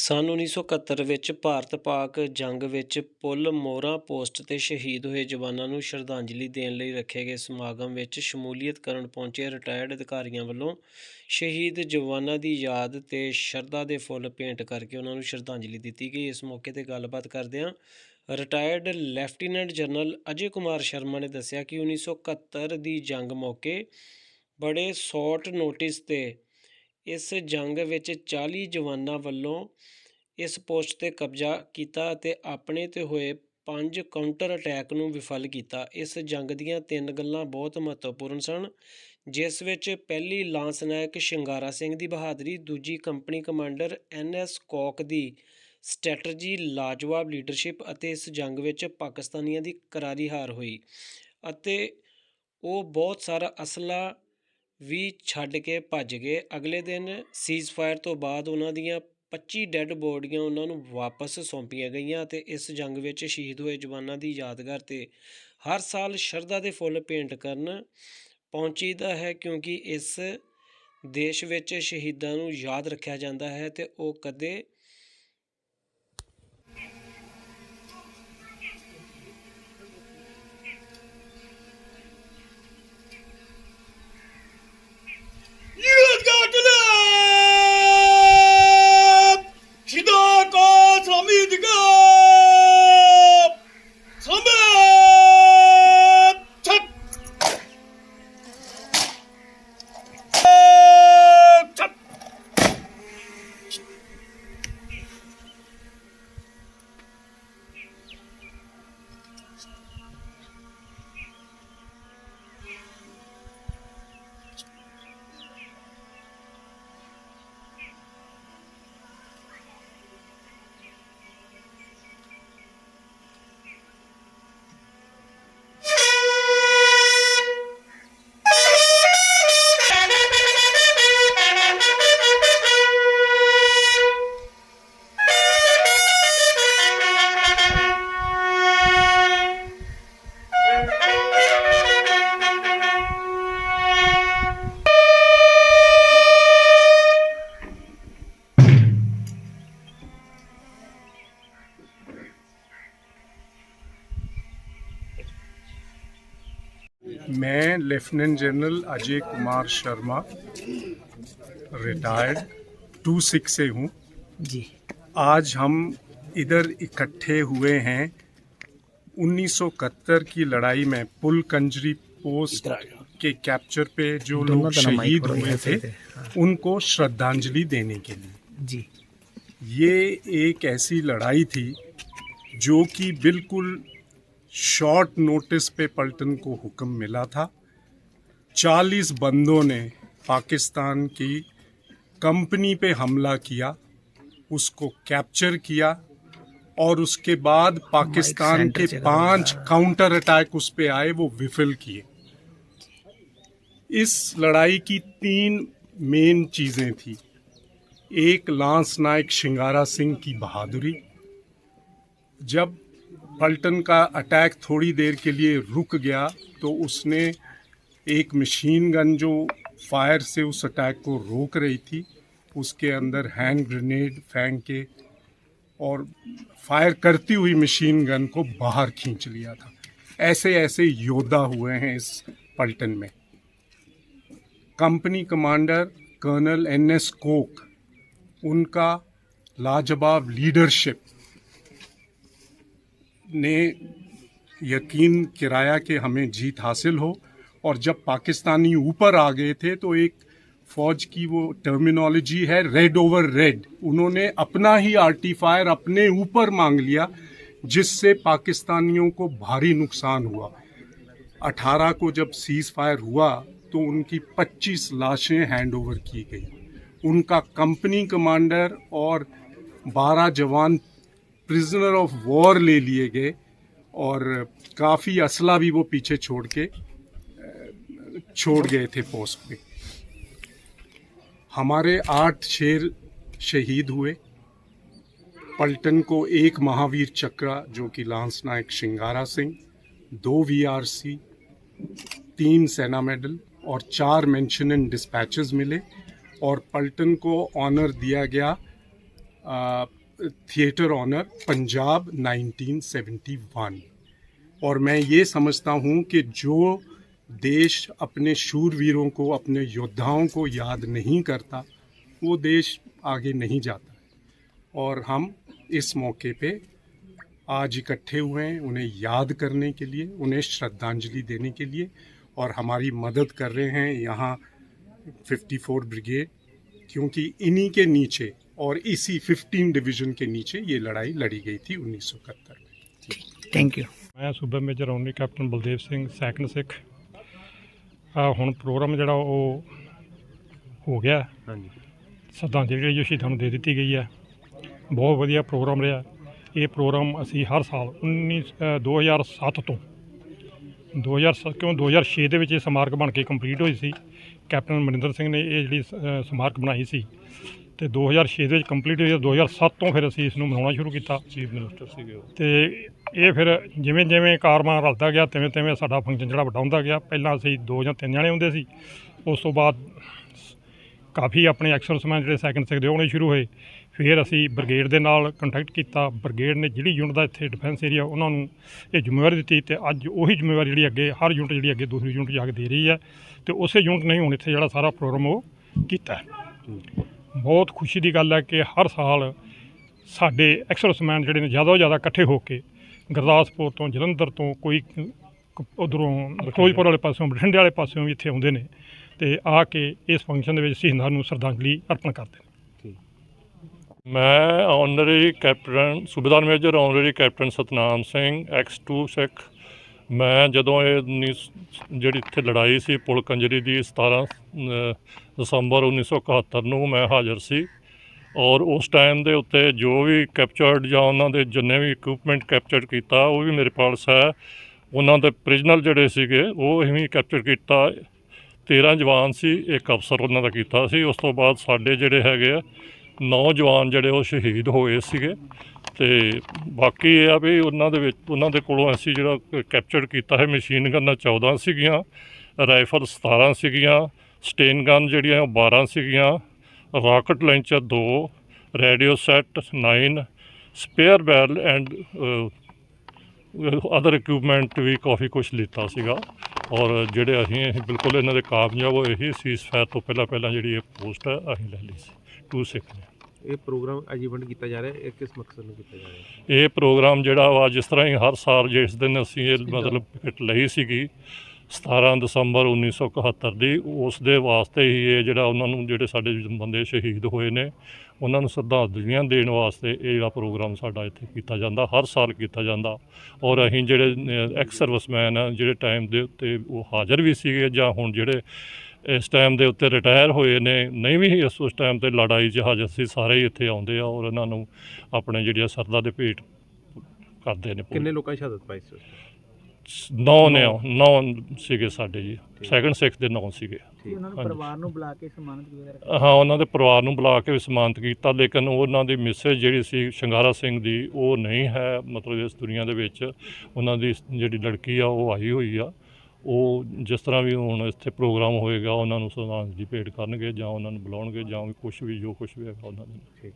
ਸੰਨ 1971 ਵਿੱਚ ਭਾਰਤ-ਪਾਕ ਜੰਗ ਵਿੱਚ ਪੁੱਲ ਮੋਹਰਾਂ ਪੋਸਟ 'ਤੇ ਸ਼ਹੀਦ ਹੋਏ ਜਵਾਨਾਂ ਨੂੰ ਸ਼ਰਧਾਂਜਲੀ ਦੇਣ ਲਈ ਰੱਖੇ ਗਏ ਸਮਾਗਮ ਵਿੱਚ ਸ਼ਮੂਲੀਅਤ ਕਰਨ ਪਹੁੰਚੇ ਰਿਟਾਇਰਡ ਅਧਿਕਾਰੀਆਂ ਵੱਲੋਂ ਸ਼ਹੀਦ ਜਵਾਨਾਂ ਦੀ ਯਾਦ 'ਤੇ ਸ਼ਰਧਾ ਦੇ ਫੁੱਲ ਭੇਂਟ ਕਰਕੇ ਉਹਨਾਂ ਨੂੰ ਸ਼ਰਧਾਂਜਲੀ ਦਿੱਤੀ ਗਈ। ਇਸ ਮੌਕੇ 'ਤੇ ਗੱਲਬਾਤ ਕਰਦਿਆਂ retired lieutenant general Ajay Kumar Sharma ਨੇ ਦੱਸਿਆ ਕਿ 1971 ਦੀ ਜੰਗ ਮੌਕੇ ਬੜੇ ਸ਼ਾਰਟ ਨੋਟਿਸ ਤੇ ਇਸ ਜੰਗ ਵਿੱਚ 40 ਜਵਾਨਾਂ ਵੱਲੋਂ ਇਸ ਪੋਸਟ ਤੇ ਕਬਜ਼ਾ ਕੀਤਾ ਅਤੇ ਆਪਣੇ ਤੇ ਹੋਏ ਪੰਜ ਕਾਊਂਟਰ ਅਟੈਕ ਨੂੰ ਵਿਫਲ ਕੀਤਾ। ਇਸ ਜੰਗ ਦੀਆਂ ਤਿੰਨ ਗੱਲਾਂ ਬਹੁਤ ਮਹੱਤਵਪੂਰਨ ਸਨ, ਜਿਸ ਵਿੱਚ ਪਹਿਲੀ ਲਾਂਸ ਨਾਇਕ ਸ਼ਿੰਗਾਰਾ ਸਿੰਘ ਦੀ ਬਹਾਦਰੀ, ਦੂਜੀ company commander N S Kauk ਦੀ ਸਟ੍ਰੈਟਜੀ ਲਾਜਵਾਬ ਲੀਡਰਸ਼ਿਪ ਅਤੇ ਇਸ ਜੰਗ ਵਿੱਚ ਪਾਕਿਸਤਾਨੀਆਂ ਦੀ ਕਰਾਰੀ ਹਾਰ ਹੋਈ ਅਤੇ ਉਹ ਬਹੁਤ ਸਾਰਾ ਅਸਲਾ ਵੀ ਛੱਡ ਕੇ ਭੱਜ ਗਏ। ਅਗਲੇ ਦਿਨ ਸੀਜ਼ਫਾਇਰ ਤੋਂ ਬਾਅਦ ਉਹਨਾਂ ਦੀਆਂ 25 ਡੈੱਡ ਬੋਡੀਆਂ ਉਹਨਾਂ ਨੂੰ ਵਾਪਸ ਸੌਂਪੀਆਂ ਗਈਆਂ ਅਤੇ ਇਸ ਜੰਗ ਵਿੱਚ ਸ਼ਹੀਦ ਹੋਏ ਜਵਾਨਾਂ ਦੀ ਯਾਦਗਾਰ ਤੇ ਹਰ ਸਾਲ ਸ਼ਰਧਾ ਦੇ ਫੁੱਲ ਭੇਂਟ ਕਰਨ ਪਹੁੰਚੀਦਾ ਹੈ ਕਿਉਂਕਿ ਇਸ ਦੇਸ਼ ਵਿੱਚ ਸ਼ਹੀਦਾਂ ਨੂੰ ਯਾਦ ਰੱਖਿਆ ਜਾਂਦਾ ਹੈ ਤੇ ਉਹ ਕਦੇ lieutenant general Ajay Kumar Sharma retired two six से हूँ। जी। आज हम इधर इकट्ठे हुए हैं। 1971 की लड़ाई में पुल कंजरी पोस्ट के कैप्चर पे जो लोग शहीद हुए थे। थे, हाँ। उनको श्रद्धांजलि देने के लिए। जी। ये एक ऐसी लड़ाई थी जो कि बिल्कुल शॉर्ट नोटिस पे पलटन को हुक्म मिला था। चालीस बंदों ने पाकिस्तान की कंपनी पे हमला किया उसको कैप्चर किया और उसके बाद पाकिस्तान के पाँच काउंटर अटैक उस पर आए वो विफल किए। इस लड़ाई की तीन मेन चीज़ें थी। एक लांस नायक शिंगारा सिंह की बहादुरी। जब पल्टन का अटैक थोड़ी देर के लिए रुक गया तो उसने एक मशीन गन जो फायर से उस अटैक को रोक रही थी, उसके अंदर हैंड ग्रेनेड फेंक के और फायर करती हुई मशीन गन को बाहर खींच लिया था। ऐसे ऐसे योद्धा हुए हैं इस पलटन में। Company commander colonel N S Kauk उनका लाजवाब लीडरशिप ने यकीन किराया कि हमें जीत हासिल हो। और जब पाकिस्तानी ऊपर आ गए थे तो एक फौज की वो टर्मिनोलॉजी है रेड ओवर रेड उन्होंने अपना ही आर्टिफायर अपने ऊपर मांग लिया, जिससे पाकिस्तानियों को भारी नुकसान हुआ। 18 को जब सीज फायर हुआ तो उनकी 25 लाशें हैंड ओवर की गई। उनका कंपनी कमांडर और 12 जवान प्रिजनर ऑफ़ वॉर ले लिए गए और काफ़ी असला भी वो पीछे छोड़ के छोड़ गए थे पोस्ट पे। हमारे आठ शेर शहीद हुए। पलटन को एक महावीर चक्र, जो कि लांस नायक शिंगारा सिंह, दो वीआरसी तीन सेना मेडल और चार मेंशन इन डिस्पैचेस मिले और पलटन को ऑनर दिया गया थिएटर ऑनर पंजाब 1971 और मैं ये समझता हूँ कि जो देश अपने शूरवीरों को अपने योद्धाओं को याद नहीं करता वो देश आगे नहीं जाता और हम इस मौके पे आज इकट्ठे हुए हैं उन्हें याद करने के लिए उन्हें श्रद्धांजलि देने के लिए और हमारी मदद कर रहे हैं यहाँ 54 ब्रिगेड क्योंकि इन्हीं के नीचे और इसी 15 डिवीज़न के नीचे ये लड़ाई लड़ी गई थी उन्नीस सौ इकहत्तर में। थैंक यू मैं सुबह major only captain Baldev Singh second Sikh ਆ ਹੁਣ ਪ੍ਰੋਗਰਾਮ ਜਿਹੜਾ ਉਹ ਹੋ ਗਿਆ। ਹਾਂਜੀ। ਸ਼ਰਧਾਂਜਲੀ ਜਿਹੜੀ ਜੋ ਸ਼ਹੀਦਾਂ ਨੂੰ ਦੇ ਦਿੱਤੀ ਗਈ ਹੈ ਬਹੁਤ ਵਧੀਆ ਪ੍ਰੋਗਰਾਮ ਰਿਹਾ। ਇਹ ਪ੍ਰੋਗਰਾਮ ਅਸੀਂ ਹਰ ਸਾਲ 19 ਅ, 2007 ਤੋਂ 2007 ਕਿਉਂ 2006 ਦੇ ਵਿੱਚ ਇਹ ਸਮਾਰਕ ਬਣ ਕੇ ਕੰਪਲੀਟ ਹੋਈ ਸੀ। ਕੈਪਟਨ ਮਨਿੰਦਰ ਸਿੰਘ ਨੇ ਇਹ ਜਿਹੜੀ ਅ, ਸਮਾਰਕ ਬਣਾਈ ਸੀ। ਤੇ 2006 ਦੇ ਵਿੱਚ ਕੰਪਲੀਟ ਹੋਈ 2007 ਤੋਂ ਫਿਰ ਅਸੀਂ ਇਸ ਨੂੰ ਮਨਾਉਣਾ ਸ਼ੁਰੂ ਕੀਤਾ। ਚੀਫ ਮਿਨਿਸਟਰ ਸੀਗੇ ਤੇ ਇਹ ਫਿਰ ਜਿਵੇਂ ਜਿਵੇਂ ਕਾਰਵਾਂ ਰਲਦਾ ਗਿਆ ਤਿਵੇਂ ਤਿਵੇਂ ਸਾਡਾ ਫੰਕਸ਼ਨ ਜਿਹੜਾ ਵੱਡਾ ਹੁੰਦਾ ਗਿਆ। ਪਹਿਲਾਂ ਅਸੀਂ ਦੋ ਜਾਂ ਤਿੰਨ ਜਣੇ ਹੁੰਦੇ ਸੀ। ਉਸ ਤੋਂ ਬਾਅਦ ਕਾਫੀ ਆਪਣੇ ਐਕਸਰਸਮੈਨ ਜਿਹੜੇ ਸੈਕੰਡ ਸਿੱਖ ਦੇ ਆਉਣੇ ਸ਼ੁਰੂ ਹੋਏ। ਫਿਰ ਅਸੀਂ ਬ੍ਰਿਗੇਡ ਦੇ ਨਾਲ ਕੰਟੈਕਟ ਕੀਤਾ। ਬ੍ਰਿਗੇਡ ਨੇ ਜਿਹੜੀ ਯੂਨਿਟ ਦਾ ਇੱਥੇ ਡਿਫੈਂਸ ਏਰੀਆ ਉਹਨਾਂ ਨੂੰ ਇਹ ਜ਼ਿੰਮੇਵਾਰੀ ਦਿੱਤੀ ਤੇ ਅੱਜ ਉਹੀ ਜ਼ਿੰਮੇਵਾਰੀ ਜਿਹੜੀ ਅੱਗੇ ਹਰ ਯੂਨਿਟ ਜਿਹੜੀ ਅੱਗੇ ਦੂਸਰੀ ਯੂਨਿਟ ਜਾ ਕੇ ਦੇ ਰਹੀ ਹੈ। ਤੇ ਉਸੇ ਯੂਨਿਟ ਨੇ ਹੁਣ ਇੱਥੇ ਜਿਹੜਾ ਸਾਰਾ ਪ੍ਰੋਗਰਾਮ ਉਹ ਕੀਤਾ ਬਹੁਤ ਖੁਸ਼ੀ ਦੀ ਗੱਲ ਹੈ ਕਿ ਹਰ ਸਾਲ ਸਾਡੇ ਐਕਸਰਸਮੈਨ ਜਿਹੜੇ ਨੇ ਜ਼ਿਆਦਾ ਤੋਂ ਜ਼ਿਆਦਾ ਇਕੱਠੇ ਹੋ ਕੇ ਗੁਰਦਾਸਪੁਰ ਤੋਂ ਜਲੰਧਰ ਤੋਂ ਕੋਈ ਉਧਰੋਂ ਫਿਰੋਜ਼ਪੁਰ ਵਾਲੇ ਪਾਸਿਓਂ ਬਠਿੰਡੇ ਵਾਲੇ ਪਾਸਿਓਂ ਵੀ ਇੱਥੇ ਆਉਂਦੇ ਨੇ ਤੇ ਆ ਕੇ ਇਸ ਫੰਕਸ਼ਨ ਦੇ ਵਿੱਚ ਸ਼ਹੀਦਾਂ ਨੂੰ ਸ਼ਰਧਾਂਜਲੀ ਅਰਪਣ ਕਰਦੇ ਨੇ। ਮੈਂ honorary captain subedar major honorary captain Satnam Singh ex 2 Sikh ਮੈਂ ਜਦੋਂ ਇਹ ਉੱਨੀ- ਜਿਹੜੀ ਇੱਥੇ ਲੜਾਈ ਸੀ ਪੁਲ ਕੰਜਰੀ ਦੀ 17 ਅ, ਦਸੰਬਰ 1971 ਨੂੰ ਮੈਂ ਹਾਜ਼ਰ ਸੀ ਔਰ ਉਸ ਟਾਈਮ ਦੇ ਉੱਤੇ ਜੋ ਵੀ ਕੈਪਚਰਡ ਜਾਂ ਉਹਨਾਂ ਦੇ ਜਿੰਨੇ ਵੀ ਇਕਵਿਪਮੈਂਟ ਕੈਪਚਰ ਕੀਤਾ ਉਹ ਵੀ ਮੇਰੇ ਪਾਸ ਹੈ। ਉਹਨਾਂ ਦੇ ਪ੍ਰਿਜ਼ਨਰ ਜਿਹੜੇ ਸੀਗੇ ਉਹ ਅਸੀਂ ਕੈਪਚਰ ਕੀਤਾ। 13 ਜਵਾਨ ਸੀ ਇੱਕ ਅਫਸਰ ਉਹਨਾਂ ਦਾ ਕੀਤਾ ਸੀ। ਉਸ ਤੋਂ ਬਾਅਦ ਸਾਡੇ ਜਿਹੜੇ ਹੈਗੇ ਆ ਨੌਜਵਾਨ ਜਿਹੜੇ ਉਹ ਸ਼ਹੀਦ ਹੋਏ ਸੀਗੇ ਤੇ ਬਾਕੀ ਇਹ ਆ ਵੀ ਉਹਨਾਂ ਦੇ ਵਿੱਚ, ਉਹਨਾਂ ਦੇ ਕੋਲੋਂ ਅਸੀਂ ਜਿਹੜਾ ਕੈਪਚਰ ਕੀਤਾ ਹੈ ਮਸ਼ੀਨ ਗਨਾਂ 14 ਸੀਗੀਆਂ, ਰਾਈਫਲ 17 ਸੀਗੀਆਂ, ਸਟੇਨ ਗਨ ਜਿਹੜੀਆਂ ਉਹ 12 ਸੀਗੀਆਂ, rocket launcher 2 radio set 9 spare barrel and other equipment ਵੀ ਕਾਫੀ ਕੁਝ ਲਿੱਤਾ ਸੀਗਾ ਔਰ ਜਿਹੜੇ ਅਸੀਂ ਇਹ ਬਿਲਕੁਲ ਇਹਨਾਂ ਦੇ ਕਾਮਯਾਬ ਹੋਏ ਸੀ ਸੀਜ਼ ਫਾਇਰ ਤੋਂ ਪਹਿਲਾਂ ਪਹਿਲਾਂ ਜਿਹੜੀ ਇਹ ਪੋਸਟ ਹੈ, ਅਸੀਂ ਲੈ ਲਈ ਸੀ। ਟੂ ਸਿੱਖ ਨੇ। ਇਹ ਪ੍ਰੋਗਰਾਮ ਅਜੀਵਮੈਂਟ ਕੀਤਾ ਜਾ ਰਿਹਾ ਹੈ ਇਹ ਕਿਸ ਮਕਸਦ ਨੂੰ ਕੀਤਾ ਜਾ ਰਿਹਾ ਹੈ? ਇਹ ਪ੍ਰੋਗਰਾਮ ਜਿਹੜਾ ਵਾ ਜਿਸ ਤਰ੍ਹਾਂ ਹੀ ਹਰ ਸਾਲ ਜਿਸ ਦਿਨ ਅਸੀਂ ਇਹ ਮਤਲਬ ਟਿਕਟ ਲਈ ਸੀਗੀ 17 ਦਸੰਬਰ 1971 ਦੀ ਉਸ ਦੇ ਵਾਸਤੇ ਹੀ ਇਹ ਜਿਹੜਾ ਉਹਨਾਂ ਨੂੰ ਜਿਹੜੇ ਸਾਡੇ ਬੰਦੇ ਸ਼ਹੀਦ ਹੋਏ ਨੇ ਉਹਨਾਂ ਨੂੰ ਸ਼ਰਧਾਂਜਲੀਆਂ ਦੇਣ ਵਾਸਤੇ ਇਹ ਜਿਹੜਾ ਪ੍ਰੋਗਰਾਮ ਸਾਡਾ ਇੱਥੇ ਕੀਤਾ ਜਾਂਦਾ ਹਰ ਸਾਲ ਕੀਤਾ ਜਾਂਦਾ। ਔਰ ਅਸੀਂ ਜਿਹੜੇ ਐਕਸ ਸਰਵਿਸਮੈਨ ਆ ਜਿਹੜੇ ਟਾਈਮ ਦੇ ਉੱਤੇ ਉਹ ਹਾਜ਼ਰ ਵੀ ਸੀਗੇ ਜਾਂ ਹੁਣ ਜਿਹੜੇ ਇਸ ਟਾਈਮ ਦੇ ਉੱਤੇ ਰਿਟਾਇਰ ਹੋਏ ਨੇ ਨਹੀਂ ਵੀ ਇਸ ਉਸ ਟਾਈਮ ਤੇ ਲੜਾਈ 'ਚ ਹਾਜ਼ਰ ਸੀ ਸਾਰੇ ਹੀ ਇੱਥੇ ਆਉਂਦੇ ਆ ਔਰ ਇਹਨਾਂ ਨੂੰ ਆਪਣੇ ਜਿਹੜੀਆਂ ਸਰਦਾ ਦੇ ਭੇਟ ਕਰਦੇ ਨੇ ਕਿੰਨੇ ਲੋਕਾਂ ਦੀ ਸ਼ਹਾਦਤ ਪਾਈ ਸੀ ਨੌ ਨੇ ਨੌ ਸੀਗੇ ਸਾਡੇ ਜੀ। ਸੈਕੰਡ ਸਿੱਖ ਦੇ ਨੌ ਸੀਗੇ। ਉਹਨਾਂ ਨੂੰ। ਪਰਿਵਾਰ ਨੂੰ ਬੁਲਾ ਕੇ ਸਨਮਾਨਿਤ ਵਗੈਰਾ ਹਾਂ ਉਹਨਾਂ ਦੇ ਪਰਿਵਾਰ ਨੂੰ ਬੁਲਾ ਕੇ ਵੀ ਸਨਮਾਨਿਤ ਕੀਤਾ ਲੇਕਿਨ ਉਹਨਾਂ ਦੀ ਮਿਸੇਜ ਜਿਹੜੀ ਸੀ ਸ਼ਿੰਗਾਰਾ ਸਿੰਘ ਦੀ ਉਹ ਨਹੀਂ ਹੈ। ਮਤਲਬ ਇਸ ਦੁਨੀਆ ਦੇ ਵਿੱਚ ਉਹਨਾਂ ਦੀ ਜਿਹੜੀ ਲੜਕੀ ਆ ਉਹ ਆਈ ਹੋਈ ਆ। ਉਹ ਜਿਸ ਤਰ੍ਹਾਂ ਵੀ ਹੁਣ ਇੱਥੇ ਪ੍ਰੋਗਰਾਮ ਹੋਏਗਾ, ਉਹਨਾਂ ਨੂੰ ਸ਼ਰਧਾਂਜਲੀ ਭੇਟ ਕਰਨਗੇ ਜਾਂ ਉਹਨਾਂ ਨੂੰ ਬੁਲਾਉਣਗੇ ਜਾਂ ਵੀ ਕੁਝ ਵੀ, ਜੋ ਕੁਝ ਵੀ ਹੈਗਾ ਉਹਨਾਂ ਦੇ ਠੀਕ।